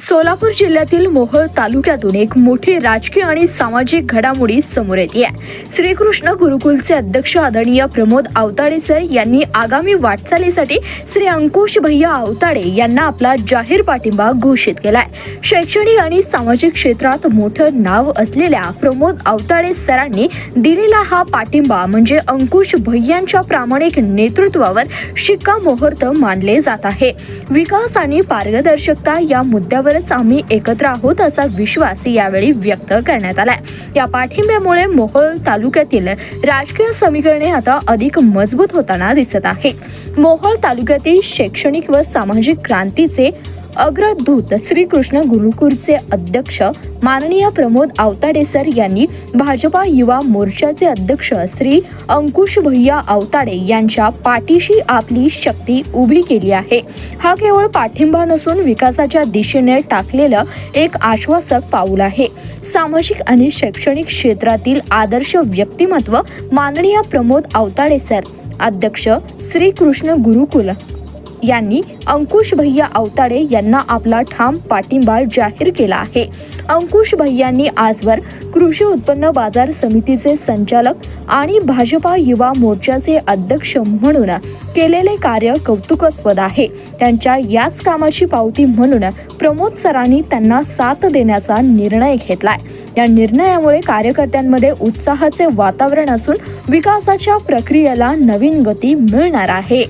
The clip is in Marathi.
सोलापूर जिल्ह्यातील मोहोळ तालुक्यातून एक मोठी राजकीय आणि सामाजिक घडामोडी समोर येते. श्रीकृष्ण गुरुकुलचे अध्यक्ष आदरणीय प्रमोद आवताडे सर यांनी आगामी वाटचालीसाठी श्री अंकुश भैया आवताडे यांना आपला जाहीर पाठिंबा घोषित केलाय. शैक्षणिक आणि सामाजिक क्षेत्रात मोठं नाव असलेल्या प्रमोद आवताडे सरांनी दिलेला हा पाठिंबा म्हणजे अंकुश भैयांच्या प्रामाणिक नेतृत्वावर शिक्का मुहूर्त मानले जात आहे. विकास आणि पारदर्शकता या मुद्द्यावर मुद्द्यावरच आम्ही एकत्र आहोत असा विश्वास यावेळी व्यक्त करण्यात आलाय. या पाठिंब्यामुळे मोहोळ तालुक्यातील राजकीय समीकरणे आता अधिक मजबूत होताना दिसत आहे. मोहोळ तालुक्यातील शैक्षणिक व सामाजिक क्रांतीचे अग्रदूत श्रीकृष्ण गुरुकुलचे अध्यक्ष माननीय प्रमोद आवताडे सर यांनी भाजपा युवा मोर्चाचे अध्यक्ष श्री अंकुश भैया आवताडे यांच्या पाठीशी आपली शक्ती उभी केली आहे. हा केवळ पाठिंबा नसून विकासाच्या दिशेने टाकलेलं एक आश्वासक पाऊल आहे. सामाजिक आणि शैक्षणिक क्षेत्रातील आदर्श व्यक्तिमत्व माननीय प्रमोद आवताडे सर अध्यक्ष श्रीकृष्ण गुरुकुल. यांनी अंकुश भैया अवताडे यांना आपला ठाम पाठिंबा जाहीर केला आहे. अंकुश भैयांनी आजवर कृषी उत्पन्न बाजार समितीचे संचालक आणि भाजपा युवा मोर्चाचे अध्यक्ष म्हणून केलेले कार्य कौतुकास्पद आहे. त्यांच्या याच कामाची पावती म्हणून प्रमोद सरांनी त्यांना साथ देण्याचा निर्णय घेतलाय. या निर्णयामुळे कार्यकर्त्यांमध्ये उत्साहाचे वातावरण असून विकासाच्या प्रक्रियेला नवीन गती मिळणार आहे.